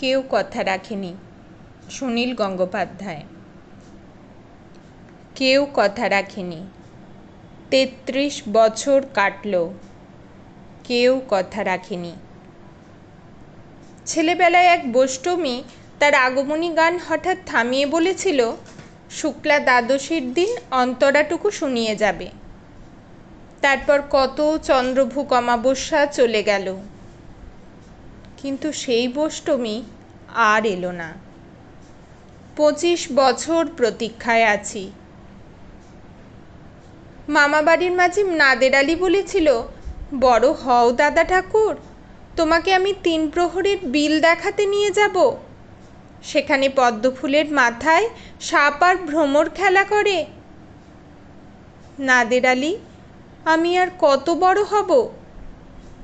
কেউ কথা রাখেনি। সুনীল গঙ্গোপাধ্যায়। কেউ কথা রাখেনি। তেত্রিশ বছর কাটল। কেউ কথা রাখেনি। ছেলেবেলায় এক বষ্টমী তার আগমনী গান হঠাৎ থামিয়ে বলেছিল, শুক্লা দ্বাদশীর দিন অন্তরাটুকু শুনিয়ে যাবে। তারপর কত চন্দ্রভূক অমাবস্যা চলে গেল। কিন্তু সেই বষ্টমী আর এলো না। পঁচিশ বছর প্রতীক্ষায় আছি। মামাবাড়ির মাঝে নাদের আলী বলেছিল, বড় হও দাদা ঠাকুর, তোমাকে আমি তিন প্রহরের বিল দেখাতে নিয়ে যাব। সেখানে পদ্মফুলের মাথায় সাপ আর ভ্রমর খেলা করে। নাদের আলী, আমি আর কত বড় হব?